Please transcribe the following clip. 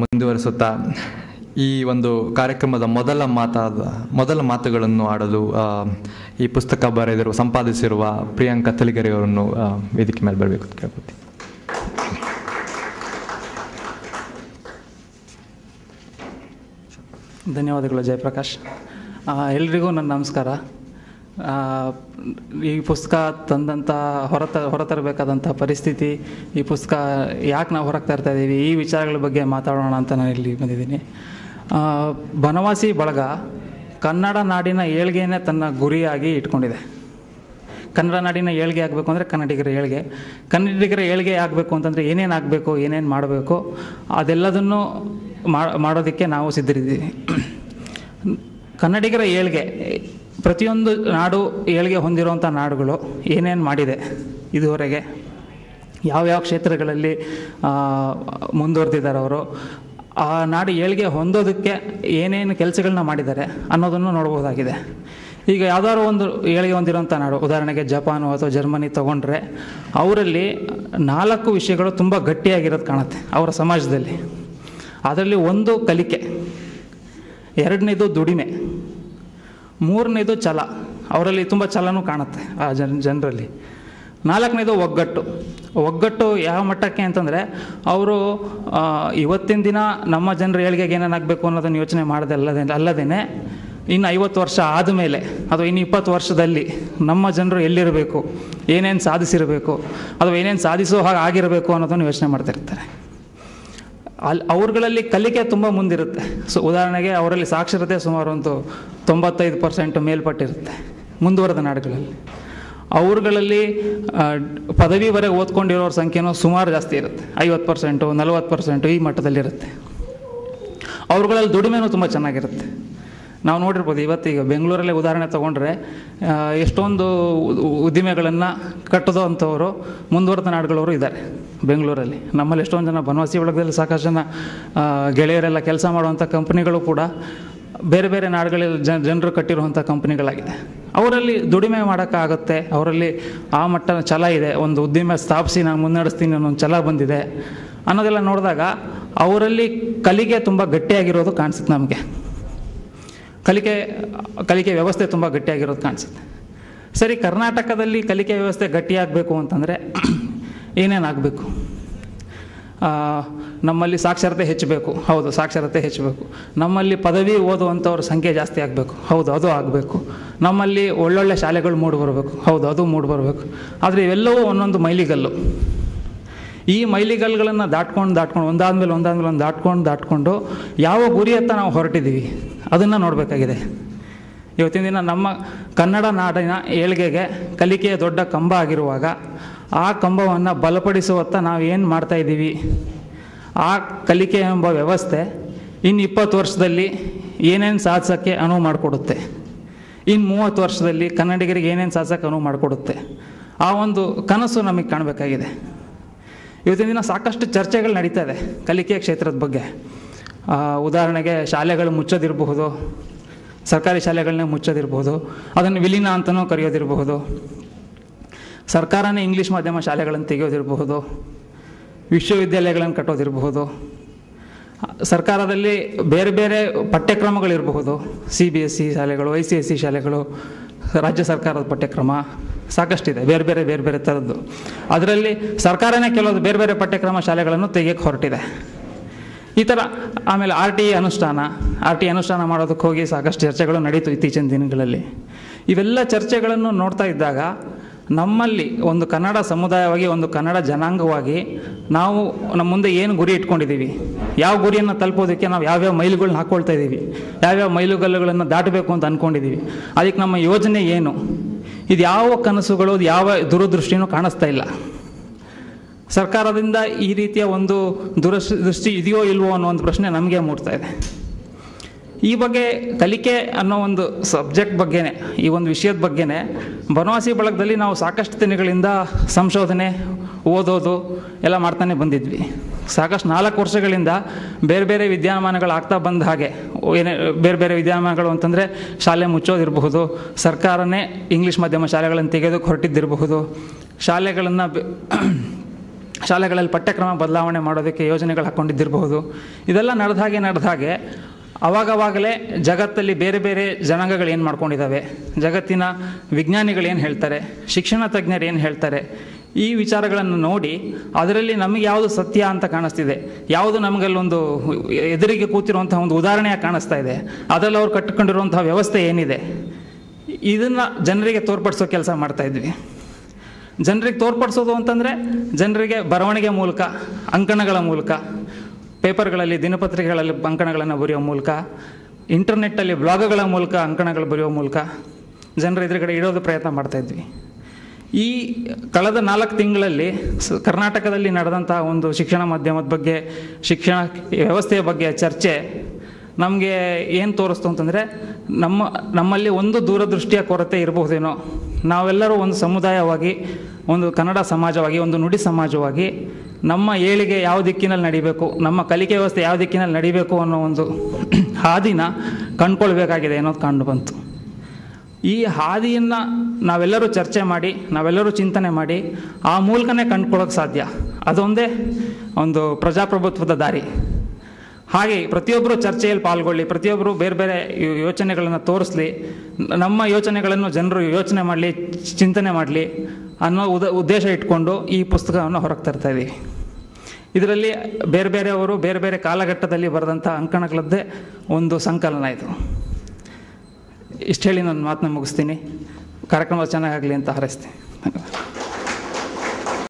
ಮುಂದುವರಿಸುತ್ತಾ ಈ ಒಂದು ಕಾರ್ಯಕ್ರಮದ ಮೊದಲ ಮಾತಾದ, ಮೊದಲ ಮಾತುಗಳನ್ನು ಆಡಲು ಈ ಪುಸ್ತಕ ಬರೆದಿರುವ, ಸಂಪಾದಿಸಿರುವ ಪ್ರಿಯಾಂಕಾ ತಲಿಗರಿ ಅವರನ್ನು ವೇದಿಕೆ ಮೇಲೆ ಬರಬೇಕು ಅಂತ ಕೇಳ್ಕೊತೀನಿ ಧನ್ಯವಾದಗಳು, ಜಯಪ್ರಕಾಶ್. ಎಲ್ರಿಗೂ ನನ್ನ ನಮಸ್ಕಾರ. ಈ ಪುಸ್ತಕ ತಂದಂಥ ಹೊರತ ಹೊರತರಬೇಕಾದಂಥ ಪರಿಸ್ಥಿತಿ, ಈ ಪುಸ್ತಕ ಯಾಕೆ ನಾವು ಹೊರಗೆ ತರ್ತಾ ಇದ್ದೀವಿ ಈ ವಿಚಾರಗಳ ಬಗ್ಗೆ ಮಾತಾಡೋಣ ಅಂತ ನಾನು ಇಲ್ಲಿ ಬಂದಿದ್ದೀನಿ. ಬನವಾಸಿ ಬಳಗ ಕನ್ನಡ ನಾಡಿನ ಏಳ್ಗೆಯನ್ನೇ ತನ್ನ ಗುರಿಯಾಗಿ ಇಟ್ಕೊಂಡಿದೆ. ಕನ್ನಡ ನಾಡಿನ ಏಳ್ಗೆ ಆಗಬೇಕು ಅಂದರೆ ಕನ್ನಡಿಗರ ಏಳ್ಗೆ. ಕನ್ನಡಿಗರ ಏಳ್ಗೆ ಆಗಬೇಕು ಅಂತಂದರೆ ಏನೇನು ಆಗಬೇಕು, ಏನೇನು ಮಾಡಬೇಕು, ಅದೆಲ್ಲದನ್ನು ಮಾಡೋದಕ್ಕೆ ನಾವು ಸಿದ್ಧರಿದ್ದೀವಿ. ಕನ್ನಡಿಗರ ಏಳ್ಗೆ ಪ್ರತಿಯೊಂದು ನಾಡು ಏಳಿಗೆ ಹೊಂದಿರುವಂಥ ನಾಡುಗಳು ಏನೇನು ಮಾಡಿದೆ ಇದುವರೆಗೆ ಯಾವ್ಯಾವ ಕ್ಷೇತ್ರಗಳಲ್ಲಿ ಮುಂದುವರೆದಿದ್ದಾರೆ ಅವರು, ಆ ನಾಡು ಏಳಿಗೆ ಹೊಂದೋದಕ್ಕೆ ಏನೇನು ಕೆಲಸಗಳನ್ನ ಮಾಡಿದ್ದಾರೆ ಅನ್ನೋದನ್ನು ನೋಡ್ಬೋದಾಗಿದೆ. ಈಗ ಯಾವ್ದಾದ್ರು ಒಂದು ಏಳಿಗೆ ಹೊಂದಿರುವಂಥ ನಾಡು, ಉದಾಹರಣೆಗೆ ಜಪಾನು ಅಥವಾ ಜರ್ಮನಿ ತಗೊಂಡ್ರೆ, ಅವರಲ್ಲಿ ನಾಲ್ಕು ವಿಷಯಗಳು ತುಂಬ ಗಟ್ಟಿಯಾಗಿರೋದು ಕಾಣುತ್ತೆ ಅವರ ಸಮಾಜದಲ್ಲಿ. ಅದರಲ್ಲಿ ಒಂದು ಕಲಿಕೆ, ಎರಡನೇದು ದುಡಿಮೆ. ಮೂರನೇದು ಛಲ. ಅವರಲ್ಲಿ ತುಂಬ ಛಲನೂ ಕಾಣುತ್ತೆ ಆ ಜನ, ಜನರಲ್ಲಿ. ನಾಲ್ಕನೇದು ಒಗ್ಗಟ್ಟು. ಒಗ್ಗಟ್ಟು ಯಾವ ಮಟ್ಟಕ್ಕೆ ಅಂತಂದರೆ, ಅವರು ಇವತ್ತಿನ ದಿನ ನಮ್ಮ ಜನರ ಏಳಿಗೆಗೆ ಏನೇನಾಗಬೇಕು ಅನ್ನೋದನ್ನು ಯೋಚನೆ ಮಾಡದೆ ಅಲ್ಲದೆ ಅಲ್ಲದೇ ಇನ್ನು ಐವತ್ತು ವರ್ಷ ಆದಮೇಲೆ, ಅಥವಾ ಇನ್ನು ಇಪ್ಪತ್ತು ವರ್ಷದಲ್ಲಿ ನಮ್ಮ ಜನರು ಎಲ್ಲಿರಬೇಕು, ಏನೇನು ಸಾಧಿಸಿರಬೇಕು, ಅಥವಾ ಏನೇನು ಸಾಧಿಸೋ ಹಾಗೆ ಆಗಿರಬೇಕು ಅನ್ನೋದನ್ನು ಯೋಚನೆ ಮಾಡ್ತಿರ್ತಾರೆ ಅಲ್ಲಿ ಅವ್ರುಗಳಲ್ಲಿ ಕಲಿಕೆ ತುಂಬ ಮುಂದಿರುತ್ತೆ. ಸೊ ಉದಾಹರಣೆಗೆ ಅವರಲ್ಲಿ ಸಾಕ್ಷರತೆ ಸುಮಾರು ಒಂದು ತೊಂಬತ್ತೈದು ಪರ್ಸೆಂಟ್ ಮೇಲ್ಪಟ್ಟಿರುತ್ತೆ ಮುಂದುವರೆದ ನಾಡುಗಳಲ್ಲಿ. ಅವ್ರುಗಳಲ್ಲಿ ಪದವಿವರೆಗೆ ಓದ್ಕೊಂಡಿರೋರ ಸಂಖ್ಯೆನೂ ಸುಮಾರು ಜಾಸ್ತಿ ಇರುತ್ತೆ. ಐವತ್ತು ಪರ್ಸೆಂಟು, ನಲವತ್ತು ಪರ್ಸೆಂಟು ಈ ಮಟ್ಟದಲ್ಲಿರುತ್ತೆ. ಅವ್ರುಗಳಲ್ಲಿ ದುಡಿಮೆನೂ ತುಂಬ ಚೆನ್ನಾಗಿರುತ್ತೆ. ನಾವು ನೋಡಿರ್ಬೋದು ಇವತ್ತೀಗ ಬೆಂಗಳೂರಲ್ಲೇ ಉದಾಹರಣೆ ತಗೊಂಡ್ರೆ ಎಷ್ಟೊಂದು ಉದ್ದಿಮೆಗಳನ್ನು ಕಟ್ಟದೋ ಅಂಥವರು ಮುಂದುವರೆದ ನಾಡುಗಳವರು ಇದ್ದಾರೆ ಬೆಂಗಳೂರಲ್ಲಿ. ನಮ್ಮಲ್ಲಿ ಎಷ್ಟೊಂದು ಜನ ಬನವಾಸಿ ಒಳಗದಲ್ಲಿ ಸಾಕಷ್ಟು ಜನ ಗೆಳೆಯರೆಲ್ಲ ಕೆಲಸ ಮಾಡುವಂಥ ಕಂಪ್ನಿಗಳು ಕೂಡ ಬೇರೆ ಬೇರೆ ನಾಡುಗಳಲ್ಲಿ ಜನ ಜನರು ಕಟ್ಟಿರುವಂಥ ಕಂಪ್ನಿಗಳಾಗಿದೆ. ಅವರಲ್ಲಿ ದುಡಿಮೆ ಮಾಡೋಕ್ಕಾಗುತ್ತೆ, ಅವರಲ್ಲಿ ಆ ಮಟ್ಟ ಛಲ ಇದೆ, ಒಂದು ಉದ್ದಿಮೆ ಸ್ಥಾಪಿಸಿ ನಾನು ಮುನ್ನಡೆಸ್ತೀನಿ ಅನ್ನೋ ಒಂದು ಛಲ ಬಂದಿದೆ ಅನ್ನೋದೆಲ್ಲ ನೋಡಿದಾಗ ಅವರಲ್ಲಿ ಕಲಿಗೆ ತುಂಬ ಗಟ್ಟಿಯಾಗಿರೋದು ಕಾಣಿಸುತ್ತೆ ನಮಗೆ. ಕಲಿಕೆ ಕಲಿಕೆ ವ್ಯವಸ್ಥೆ ತುಂಬ ಗಟ್ಟಿಯಾಗಿರೋದು ಕಾಣಿಸುತ್ತೆ. ಸರಿ, ಕರ್ನಾಟಕದಲ್ಲಿ ಕಲಿಕೆ ವ್ಯವಸ್ಥೆ ಗಟ್ಟಿಯಾಗಬೇಕು ಅಂತಂದರೆ ಏನೇನಾಗಬೇಕು ನಮ್ಮಲ್ಲಿ ಸಾಕ್ಷರತೆ ಹೆಚ್ಚಬೇಕು. ಹೌದು, ಸಾಕ್ಷರತೆ ಹೆಚ್ಚಬೇಕು. ನಮ್ಮಲ್ಲಿ ಪದವಿ ಓದುವಂಥವ್ರ ಸಂಖ್ಯೆ ಜಾಸ್ತಿ ಆಗಬೇಕು. ಹೌದು, ಅದು ಆಗಬೇಕು. ನಮ್ಮಲ್ಲಿ ಒಳ್ಳೊಳ್ಳೆ ಶಾಲೆಗಳು ಮೂಡಿ ಬರಬೇಕು ಹೌದು, ಅದು ಮೂಡಿ ಬರಬೇಕು ಆದರೆ ಇವೆಲ್ಲವೂ ಒಂದೊಂದು ಮೈಲಿಗಲ್ಲು. ಈ ಮೈಲಿಗಲ್ಲುಗಳನ್ನು ದಾಟ್ಕೊಂಡು ದಾಟ್ಕೊಂಡು, ಒಂದಾದ್ಮೇಲೆ ಒಂದಾದ್ಮೇಲೆ ಒಂದು ದಾಟ್ಕೊಂಡು ದಾಟ್ಕೊಂಡು ಯಾವ ಗುರಿಯತ್ತ ನಾವು ಹೊರಟಿದ್ದೀವಿ ಅದನ್ನು ನೋಡಬೇಕಾಗಿದೆ. ಇವತ್ತಿನ ದಿನ ನಮ್ಮ ಕನ್ನಡ ನಾಡಿನ ಏಳ್ಗೆಗೆ ಕಲಿಕೆಯ ದೊಡ್ಡ ಕಂಬ ಆಗಿರುವಾಗ ಆ ಕಂಬವನ್ನು ಬಲಪಡಿಸುವತ್ತ ನಾವು ಏನು ಮಾಡ್ತಾಯಿದ್ದೀವಿ ಆ ಕಲಿಕೆ ಎಂಬ ವ್ಯವಸ್ಥೆ ಇನ್ನು ಇಪ್ಪತ್ತು ವರ್ಷದಲ್ಲಿ ಏನೇನು ಸಾಧಿಸೋಕ್ಕೆ ಅನುವು ಮಾಡಿಕೊಡುತ್ತೆ? ಇನ್ನು ಮೂವತ್ತು ವರ್ಷದಲ್ಲಿ ಕನ್ನಡಿಗರಿಗೆ ಏನೇನು ಸಾಧಿಸೋಕ್ಕೆ ಅನುವು ಮಾಡಿಕೊಡುತ್ತೆ? ಆ ಒಂದು ಕನಸು ನಮಗೆ ಕಾಣಬೇಕಾಗಿದೆ. ಇವತ್ತಿನ ದಿನ ಸಾಕಷ್ಟು ಚರ್ಚೆಗಳು ನಡೀತಾ ಇದೆ ಕಲಿಕೆಯ ಕ್ಷೇತ್ರದ ಬಗ್ಗೆ. ಉದಾಹರಣೆಗೆ ಶಾಲೆಗಳು ಮುಚ್ಚೋದಿರಬಹುದು, ಸರ್ಕಾರಿ ಶಾಲೆಗಳನ್ನ ಮುಚ್ಚೋದಿರಬಹುದು, ಅದನ್ನು ವಿಲೀನ ಅಂತಲೂ ಕರೆಯೋದಿರಬಹುದು, ಸರ್ಕಾರನೇ ಇಂಗ್ಲೀಷ್ ಮಾಧ್ಯಮ ಶಾಲೆಗಳನ್ನು ತೆಗೆಯೋದಿರಬಹುದು, ವಿಶ್ವವಿದ್ಯಾಲಯಗಳನ್ನು ಕಟ್ಟೋದಿರಬಹುದು, ಸರ್ಕಾರದಲ್ಲಿ ಬೇರೆ ಬೇರೆ ಪಠ್ಯಕ್ರಮಗಳಿರಬಹುದು, ಸಿ ಬಿ ಎಸ್ ಸಿ ಶಾಲೆಗಳು, ಐ ಸಿ ಎಸ್ ಸಿ ಶಾಲೆಗಳು, ರಾಜ್ಯ ಸರ್ಕಾರದ ಪಠ್ಯಕ್ರಮ, ಸಾಕಷ್ಟಿದೆ, ಬೇರೆ ಬೇರೆ ಬೇರೆ ಬೇರೆ ಥರದ್ದು. ಅದರಲ್ಲಿ ಸರ್ಕಾರನೇ ಕೆಲವೊಂದು ಬೇರೆ ಬೇರೆ ಪಠ್ಯಕ್ರಮ ಶಾಲೆಗಳನ್ನು ತೆಗೆಯಕ್ಕೆ ಹೊರಟಿದೆ. ಈ ಥರ ಆಮೇಲೆ ಆರ್ ಟಿ ಅನುಷ್ಠಾನ, ಆರ್ ಟಿ ಅನುಷ್ಠಾನ ಮಾಡೋದಕ್ಕೆ ಹೋಗಿ ಸಾಕಷ್ಟು ಚರ್ಚೆಗಳು ನಡೀತು ಇತ್ತೀಚಿನ ದಿನಗಳಲ್ಲಿ. ಇವೆಲ್ಲ ಚರ್ಚೆಗಳನ್ನು ನೋಡ್ತಾ ಇದ್ದಾಗ ನಮ್ಮಲ್ಲಿ ಒಂದು ಕನ್ನಡ ಸಮುದಾಯವಾಗಿ, ಒಂದು ಕನ್ನಡ ಜನಾಂಗವಾಗಿ ನಾವು ನಮ್ಮ ಮುಂದೆ ಏನು ಗುರಿ ಇಟ್ಕೊಂಡಿದ್ದೀವಿ? ಯಾವ ಗುರಿಯನ್ನು ತಲುಪೋದಕ್ಕೆ ನಾವು ಯಾವ್ಯಾವ ಮೈಲುಗಳನ್ನ ಹಾಕ್ಕೊಳ್ತಾ ಇದ್ದೀವಿ? ಯಾವ್ಯಾವ ಮೈಲುಗಲ್ಲುಗಳನ್ನು ದಾಟಬೇಕು ಅಂತ ಅಂದ್ಕೊಂಡಿದ್ದೀವಿ ಅದಕ್ಕೆ ನಮ್ಮ ಯೋಜನೆ ಏನು? ಇದು ಯಾವ ಕನಸುಗಳು ಯಾವ ದೂರದೃಷ್ಟಿನೂ ಕಾಣಿಸ್ತಾ ಇಲ್ಲ. ಸರ್ಕಾರದಿಂದ ಈ ರೀತಿಯ ಒಂದು ದುರಸ್, ದೃಷ್ಟಿ ಇದೆಯೋ ಇಲ್ವೋ ಅನ್ನೋ ಒಂದು ಪ್ರಶ್ನೆ ನಮಗೆ ಮೂಡ್ತಾ ಇದೆ. ಈ ಬಗ್ಗೆ ಕಲಿಕೆ ಅನ್ನೋ ಒಂದು ಸಬ್ಜೆಕ್ಟ್ ಬಗ್ಗೆನೇ, ಈ ಒಂದು ವಿಷಯದ ಬಗ್ಗೆನೇ ಬನವಾಸಿ ಬಳಗದಲ್ಲಿ ನಾವು ಸಾಕಷ್ಟು ದಿನಗಳಿಂದ ಸಂಶೋಧನೆ, ಓದೋದು ಎಲ್ಲ ಮಾಡ್ತಾನೆ ಬಂದಿದ್ವಿ. ಸಾಕಷ್ಟು ನಾಲ್ಕು ವರ್ಷಗಳಿಂದ ಬೇರೆ ಬೇರೆ ವಿದ್ಯಮಾನಗಳು ಆಗ್ತಾ ಬಂದ ಹಾಗೆ, ಏನೇ ಬೇರೆ ಬೇರೆ ವಿದ್ಯಮಾನಗಳು ಅಂತಂದರೆ ಶಾಲೆ ಮುಚ್ಚೋದಿರಬಹುದು, ಸರ್ಕಾರನೇ ಇಂಗ್ಲೀಷ್ ಮಾಧ್ಯಮ ಶಾಲೆಗಳನ್ನು ತೆಗೆದು ಹೊರಟಿದ್ದಿರಬಹುದು, ಶಾಲೆಗಳನ್ನು ಶಾಲೆಗಳಲ್ಲಿ ಪಠ್ಯಕ್ರಮ ಬದಲಾವಣೆ ಮಾಡೋದಕ್ಕೆ ಯೋಜನೆಗಳು ಹಾಕ್ಕೊಂಡಿದ್ದಿರಬಹುದು ಇದೆಲ್ಲ ನಡೆದ ಹಾಗೆ ನಡೆದ ಹಾಗೆ ಅವಾಗವಾಗಲೇ ಜಗತ್ತಲ್ಲಿ ಬೇರೆ ಬೇರೆ ಜನಾಂಗಗಳು ಏನು ಮಾಡ್ಕೊಂಡಿದ್ದಾವೆ ಜಗತ್ತಿನ ವಿಜ್ಞಾನಿಗಳು ಏನು ಹೇಳ್ತಾರೆ, ಶಿಕ್ಷಣ ತಜ್ಞರು ಏನು ಹೇಳ್ತಾರೆ, ಈ ವಿಚಾರಗಳನ್ನು ನೋಡಿ ಅದರಲ್ಲಿ ನಮಗೆ ಯಾವುದು ಸತ್ಯ ಅಂತ ಕಾಣಿಸ್ತಿದೆ. ಯಾವುದು ನಮಗಲ್ಲೊಂದು ಎದುರಿಗೆ ಕೂತಿರುವಂತಹ ಒಂದು ಉದಾಹರಣೆಯಾಗಿ ಕಾಣಿಸ್ತಾ ಇದೆ. ಅದರಲ್ಲಿ ಅವ್ರು ಕಟ್ಟಿಕೊಂಡಿರುವಂತಹ ವ್ಯವಸ್ಥೆ ಏನಿದೆ. ಇದನ್ನು ಜನರಿಗೆ ತೋರ್ಪಡಿಸೋ ಕೆಲಸ ಮಾಡ್ತಾ ಇದ್ವಿ. ಜನರಿಗೆ ತೋರ್ಪಡಿಸೋದು ಅಂತಂದರೆ ಜನರಿಗೆ ಬರವಣಿಗೆ ಮೂಲಕ, ಅಂಕಣಗಳ ಮೂಲಕ, ಪೇಪರ್ಗಳಲ್ಲಿ, ದಿನಪತ್ರಿಕೆಗಳಲ್ಲಿ ಅಂಕಣಗಳನ್ನು ಬರೆಯೋ ಮೂಲಕ, ಇಂಟರ್ನೆಟ್ಟಲ್ಲಿ ಬ್ಲಾಗ್ಗಳ ಮೂಲಕ ಅಂಕಣಗಳು ಬರೆಯೋ ಮೂಲಕ ಜನರ ಎದುರುಗಡೆ ಇಡೋದು ಪ್ರಯತ್ನ ಮಾಡ್ತಾಯಿದ್ವಿ ಈ ಕಳೆದ ನಾಲ್ಕು ತಿಂಗಳಲ್ಲಿ ಕರ್ನಾಟಕದಲ್ಲಿ ನಡೆದಂಥ ಒಂದು ಶಿಕ್ಷಣ ಮಾಧ್ಯಮದ ಬಗ್ಗೆ, ಶಿಕ್ಷಣ ವ್ಯವಸ್ಥೆಯ ಬಗ್ಗೆ ಚರ್ಚೆ ನಮಗೆ ಏನು ತೋರಿಸ್ತು ಅಂತಂದರೆ, ನಮ್ಮ, ನಮ್ಮಲ್ಲಿ ಒಂದು ದೂರದೃಷ್ಟಿಯ ಕೊರತೆ ಇರಬಹುದೇನೋ, ನಾವೆಲ್ಲರೂ ಒಂದು ಸಮುದಾಯವಾಗಿ ಒಂದು ಕನ್ನಡ ಸಮಾಜವಾಗಿ, ಒಂದು ನುಡಿ ಸಮಾಜವಾಗಿ ನಮ್ಮ ಏಳಿಗೆ ಯಾವ ದಿಕ್ಕಿನಲ್ಲಿ ನಡಿಬೇಕು, ನಮ್ಮ ಕಲಿಕೆ ವ್ಯವಸ್ಥೆ ಯಾವ ದಿಕ್ಕಿನಲ್ಲಿ ನಡಿಬೇಕು ಅನ್ನೋ ಒಂದು ಹಾದಿನ ಕಂಡ್ಕೊಳ್ಬೇಕಾಗಿದೆ ಅನ್ನೋದು ಕಂಡು ಬಂತು. ಈ ಹಾದಿಯನ್ನು ನಾವೆಲ್ಲರೂ ಚರ್ಚೆ ಮಾಡಿ, ನಾವೆಲ್ಲರೂ ಚಿಂತನೆ ಮಾಡಿ ಆ ಮೂಲಕನೇ ಕಂಡ್ಕೊಳ್ಳೋಕೆ ಸಾಧ್ಯ. ಅದೊಂದೇ ಒಂದು ಪ್ರಜಾಪ್ರಭುತ್ವದ ದಾರಿ. ಹಾಗೆ ಪ್ರತಿಯೊಬ್ಬರು ಚರ್ಚೆಯಲ್ಲಿ ಪಾಲ್ಗೊಳ್ಳಿ ಪ್ರತಿಯೊಬ್ಬರು ಬೇರೆ ಬೇರೆ ಯೋಚನೆಗಳನ್ನು ತೋರಿಸ್ಲಿ, ನಮ್ಮ ಯೋಚನೆಗಳನ್ನು ಜನರು ಯೋಚನೆ ಮಾಡಲಿ, ಚಿಂತನೆ ಮಾಡಲಿ ಅನ್ನೋ ಉದ, ಉದ್ದೇಶ ಇಟ್ಕೊಂಡು ಈ ಪುಸ್ತಕವನ್ನು ಹೊರಗೆ ತರ್ತಾ ಇದ್ದೀವಿ ಇದರಲ್ಲಿ ಬೇರೆ ಬೇರೆಯವರು ಬೇರೆ ಬೇರೆ ಕಾಲಘಟ್ಟದಲ್ಲಿ ಬರೆದಂಥ ಅಂಕಣಗಳದ್ದೇ ಒಂದು ಸಂಕಲನ ಇದು. ಇಷ್ಟು ಹೇಳಿ ನನ್ನ ಮಾತನ್ನ ಮುಗಿಸ್ತೀನಿ. ಕಾರ್ಯಕ್ರಮ ಚೆನ್ನಾಗಾಗಲಿ ಅಂತ ಹಾರೈಸ್ತೀನಿ.